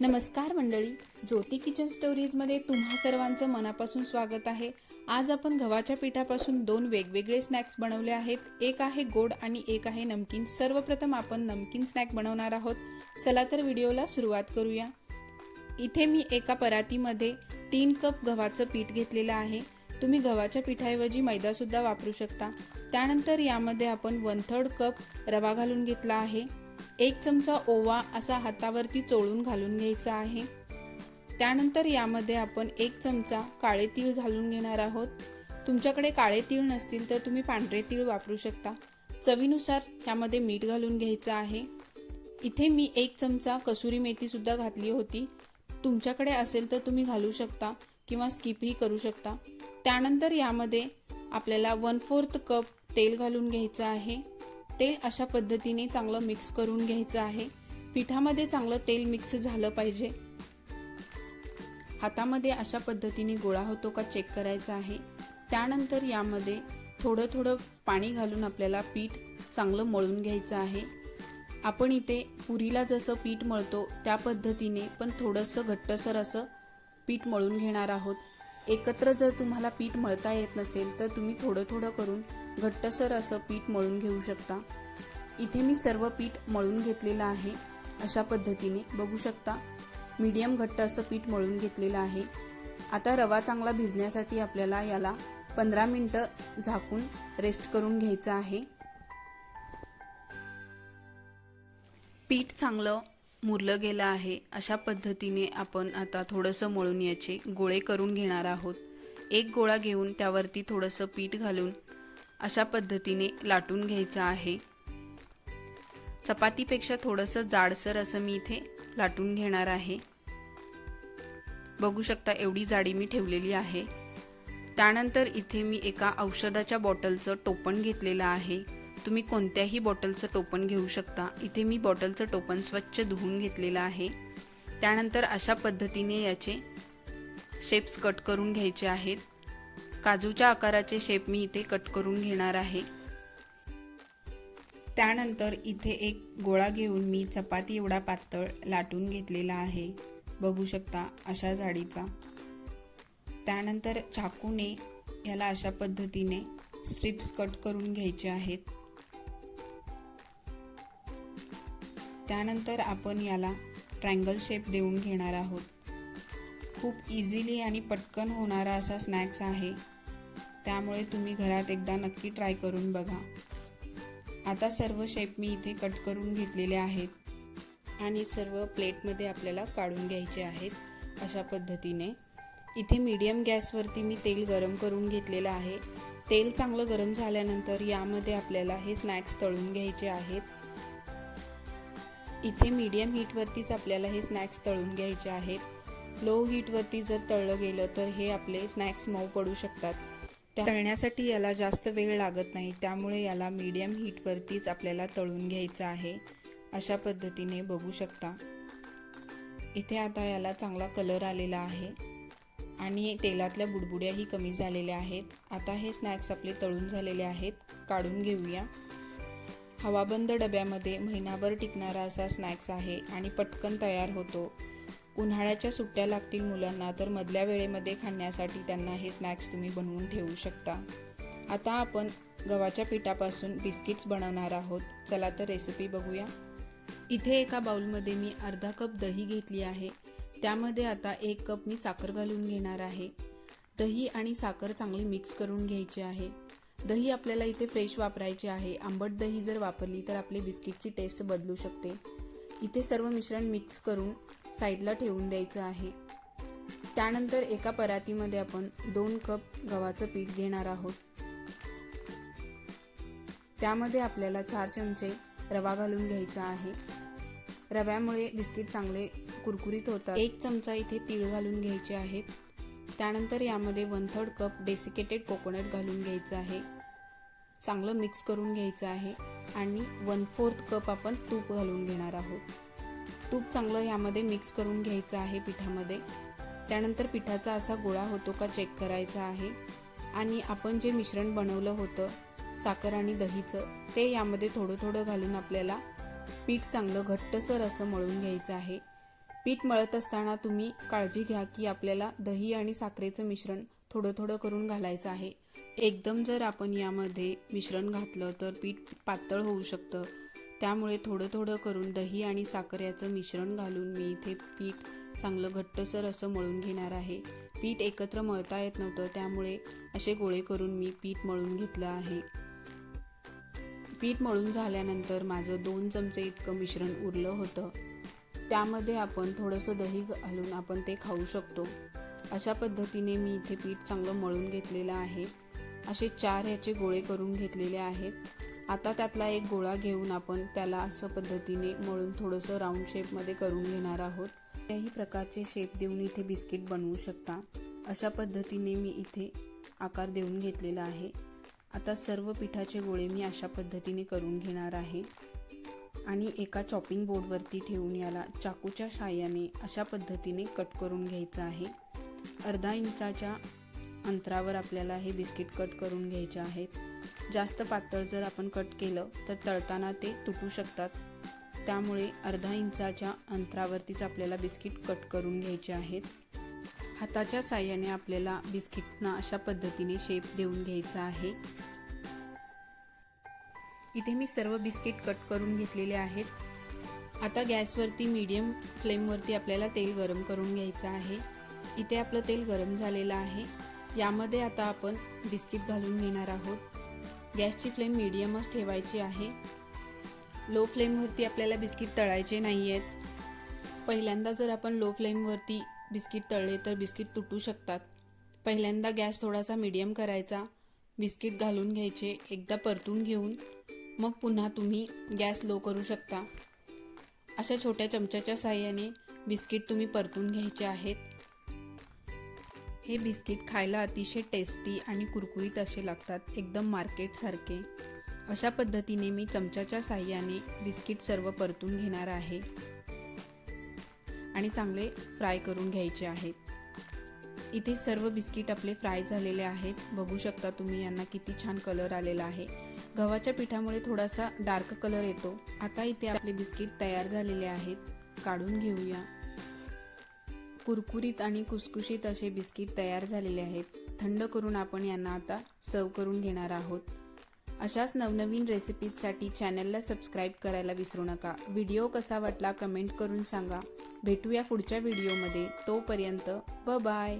नमस्कार मंडळी ज्योती किचन स्टोरीजमध्ये तुम्हा सर्वांचं मनापासून स्वागत आहे. आज आपण गव्हाच्या पिठापासून दोन वेगवेगळे स्नॅक्स बनवले आहेत. एक आहे गोड आणि एक आहे नमकीन. सर्वप्रथम आपण नमकीन स्नॅक बनवणार आहोत. चला तर व्हिडिओला सुरुवात करूया. इथे मी एका परातीमध्ये तीन कप गव्हाचं पीठ घेतलेलं आहे. तुम्ही गव्हाच्या पिठाऐवजी मैदासुद्धा वापरू शकता. त्यानंतर यामध्ये आपण वन थर्ड कप रवा घालून घेतला आहे. एक चमचा ओवा असा हातावरती चोळून घालून घ्यायचा आहे. त्यानंतर यामध्ये आपण एक चमचा काळे तीळ घालून घेणार आहोत. तुमच्याकडे काळे तीळ नसतील तर तुम्ही पांढरे तीळ वापरू शकता. चवीनुसार यामध्ये मीठ घालून घ्यायचं आहे. इथे मी एक चमचा कसुरी मेथीसुद्धा घातली होती. तुमच्याकडे असेल तर तुम्ही घालू शकता किंवा स्किपही करू शकता. त्यानंतर यामध्ये आपल्याला वन फोर्थ कप तेल घालून घ्यायचं आहे. तेल अशा पद्धतीने चांगलं मिक्स करून घ्यायचं आहे. पिठामध्ये चांगलं तेल मिक्स झालं पाहिजे. हातामध्ये अशा पद्धतीने गोळा होतो का चेक करायचा आहे. त्यानंतर यामध्ये थोडं थोडं पाणी घालून आपल्याला पीठ चांगलं मळून घ्यायचं आहे. आपण इथे पुरीला जसं पीठ मळतो त्या पद्धतीने पण थोडंसं घट्टसर असं पीठ मळून घेणार आहोत. एकत्र जर तुम्हाला पीठ मळता येत नसेल तर तुम्ही थोडं थोडं करून घट्टसर असं पीठ मळून घेऊ शकता. इथे मी सर्व पीठ मळून घेतलेलं आहे. अशा पद्धतीने बघू शकता. मीडियम घट्ट असं पीठ मळून घेतलेलं आहे. आता रवा चांगला भिजण्यासाठी आपल्याला याला पंधरा मिनटं झाकून रेस्ट करून घ्यायचं आहे. पीठ चांगलं मुरलं गेलं आहे. अशा पद्धतीने आपण आता थोडंसं मळून याचे गोळे करून घेणार आहोत. एक गोळा घेऊन त्यावरती थोडंसं पीठ घालून अशा पद्धतीने लाटून घ्यायचं आहे. चपातीपेक्षा थोडंसं जाडसर असं मी इथे लाटून घेणार आहे. बघू शकता एवढी जाडी मी ठेवलेली आहे. त्यानंतर इथे मी एका औषधाच्या बॉटलचं टोपण घेतलेलं आहे. तुम्ही कोणत्याही बॉटलचं टोपण घेऊ शकता. इथे मी बॉटलचं टोपण स्वच्छ धुवून घेतलेलं आहे. त्यानंतर अशा पद्धतीने याचे शेप्स कट करून घ्यायचे आहेत. काजूच्या आकाराचे शेप मी इथे कट करून घेणार आहे. त्यानंतर इथे एक गोळा घेऊन मी चपाती एवढा पातळ लाटून घेतलेला आहे. बघू शकता अशा जाडीचा. त्यानंतर चाकूने याला अशा पद्धतीने स्ट्रिप्स कट करून घ्यायचे आहेत. त्यानंतर आपण याला ट्रँगल शेप देऊन घेणार आहोत. खूप इझिली आणि पटकन होणारा असा स्नॅक्स आहे. त्यामुळे तुम्ही घरात एकदा नक्की ट्राय करून बघा. आता सर्व शेप मी इथे कट करून घेतलेले आहेत. आणि सर्व प्लेटमध्ये आपल्याला काढून घ्यायचे आहेत अशा पद्धतीने. इथे मीडियम गॅसवरती मी तेल गरम करून घेतलेलं आहे. तेल चांगलं गरम झाल्यानंतर यामध्ये आपल्याला हे स्नॅक्स तळून घ्यायचे आहेत. इथे मीडियम हीटवरतीच आपल्याला हे स्नॅक्स तळून घ्यायचे आहेत. लो हीटवरती जर तळलं गेलं तर हे आपले स्नॅक्स मऊ पडू शकतात. त्या तळण्यासाठी याला जास्त वेळ लागत नाही त्यामुळे याला मीडियम हीटवरतीच आपल्याला तळून घ्यायचं आहे. अशा पद्धतीने बघू शकता. इथे आता याला चांगला कलर आलेला आहे आणि तेलातल्या बुडबुड्याही कमी झालेल्या आहेत. आता हे स्नॅक्स आपले तळून झालेले आहेत. काढून घेऊया. हवाबंद डब्यामध्ये महिनाभर टिकणारा असा स्नॅक्स आहे आणि पटकन तयार होतो. उन्हाळ्याच्या सुट्ट्या लागतील मुलांना तर मधल्या वेळेमध्ये खाण्यासाठी त्यांना हे स्नॅक्स तुम्ही बनवून ठेवू शकता. आता आपण गव्हाच्या पिठापासून बिस्किट्स बनवणार आहोत. चला तर रेसिपी बघूया. इथे एका बाउलमध्ये मी अर्धा कप दही घेतली आहे. त्यामध्ये आता एक कप मी साखर घालून घेणार आहे. दही आणि साखर चांगली मिक्स करून घ्यायची आहे. दही आपल्याला इथे फ्रेश वापरायचे आहे. आंबट दही जर वापरली तर आपली बिस्किटची टेस्ट बदलू शकते. इथे सर्व मिश्रण मिक्स करून साईडला ठेवून द्यायचं आहे. त्यानंतर एका परातीमध्ये आपण दोन कप गव्हाचं पीठ घेणार आहोत. त्यामध्ये आपल्याला चार चमचे रवा घालून घ्यायचा आहे. रव्यामुळे बिस्किट चांगले कुरकुरीत होतात. एक चमचा इथे तीळ घालून घ्यायचे आहेत. त्यानंतर यामध्ये one third cup desiccated coconut घालून घ्यायचं आहे. चांगलं मिक्स करून घ्यायचं आहे. आणि वन फोर्थ कप आपण तूप घालून घेणार आहोत. तूप चांगलं यामध्ये मिक्स करून घ्यायचं आहे पिठामध्ये. त्यानंतर पिठाचा असा गोळा होतो का चेक करायचा आहे. आणि आपण जे मिश्रण बनवलं होतं साखर आणि दहीचं ते यामध्ये थोडं थोडं घालून आपल्याला पीठ चांगलं घट्टसर असं मळून घ्यायचं आहे. पीठ मळत असताना तुम्ही काळजी घ्या की आपल्याला दही आणि साखरेचं मिश्रण थोडं थोडं करून घालायचं आहे. एकदम जर आपण यामध्ये मिश्रण घातलं तर पीठ पातळ होऊ शकतं. त्यामुळे थोडं थोडं करून दही आणि साखर याचं मिश्रण घालून मी इथे पीठ चांगलं घट्टसर असं मळून घेणार आहे. पीठ एकत्र मळता येत नव्हतं त्यामुळे असे गोळे करून मी पीठ मळून घेतलं आहे. पीठ मळून झाल्यानंतर माझं दोन चमचे इतकं मिश्रण उरलं होतं. त्यामध्ये आपण थोडंसं दही घालून आपण ते खाऊ शकतो. अशा पद्धतीने मी इथे पीठ चांगलं मळून घेतलेलं आहे. असे चार ह्याचे गोळे करून घेतलेले आहेत. आता त्यातला एक गोळा घेऊन आपण त्याला असं पद्धतीने मळून थोडंसं राऊंड शेपमध्ये करून घेणार आहोत. त्याही प्रकारचे शेप देऊन इथे बिस्किट बनवू शकता. अशा पद्धतीने मी इथे आकार देऊन घेतलेला आहे. आता सर्व पिठाचे गोळे मी अशा पद्धतीने करून घेणार आहे. आणि एका चॉपिंग बोर्डवरती ठेवून याला चाकूच्या साहाय्याने अशा पद्धतीने कट करून घ्यायचं आहे. अर्धा इंचाच्या अंतरावर आपल्याला हे बिस्किट कट करून घ्यायचे आहेत. जास्त पातळ जर आपण कट केलं तर तळताना ते तुटू शकतात. त्यामुळे अर्धा इंचाच्या अंतरावरतीच आपल्याला बिस्किट कट करून घ्यायचे आहेत. हाताच्या साह्याने आपल्याला बिस्किटना अशा पद्धतीने शेप देऊन घ्यायचा आहे. इथे मी सर्व बिस्किट कट करून घेतलेले आहेत. आता गॅसवरती मीडियम फ्लेमवरती आपल्याला तेल गरम करून घ्यायचं आहे. इथे आपलं तेल गरम झालेलं आहे. यामध्ये आता आपण बिस्किट घालून घेणार आहोत. गॅसची फ्लेम मीडियमच ठेवायची आहे. लो फ्लेमवरती आपल्याला बिस्किट तळायचे नाही आहेत पहिल्यांदा जर आपण लो फ्लेमवरती बिस्किट तळले तर बिस्किट तुटू शकतात. पहिल्यांदा गॅस थोडासा मीडियम करायचा. बिस्किट घालून घ्यायचे एकदा परतून घेऊन. मग पुन्हा तुम्ही गॅस लो करू शकता. अशा छोट्या चमच्याच्या साह्याने बिस्किट तुम्ही परतून घ्यायचे आहेत. हे बिस्किट खायला अतिशय टेस्टी आणि कुरकुरीत असे लागतात एकदम मार्केटसारखे. अशा पद्धतीने मी चमच्याच्या साह्याने बिस्किट सर्व परतून घेणार आहे. आणि चांगले फ्राय करून घ्यायचे आहेत. इथे सर्व बिस्किट आपले फ्राय झालेले आहेत. बघू शकता तुम्ही यांना किती छान कलर आलेला आहे. गव्हाच्या पिठामुळे थोडासा डार्क कलर येतो. आता इथे आपले बिस्किट तयार झालेले आहेत. काढून घेऊया. कुरकुरीत आणि कुसकुशीत असे बिस्किट तयार झालेले आहेत. थंड करून आपण यांना आता सर्व करून घेणार आहोत. अशाच नवनवीन रेसिपीजसाठी चॅनलला सबस्क्राईब करायला विसरू नका. व्हिडिओ कसा वाटला कमेंट करून सांगा. भेटूया पुढच्या व्हिडिओमध्ये. तोपर्यंत ब बाय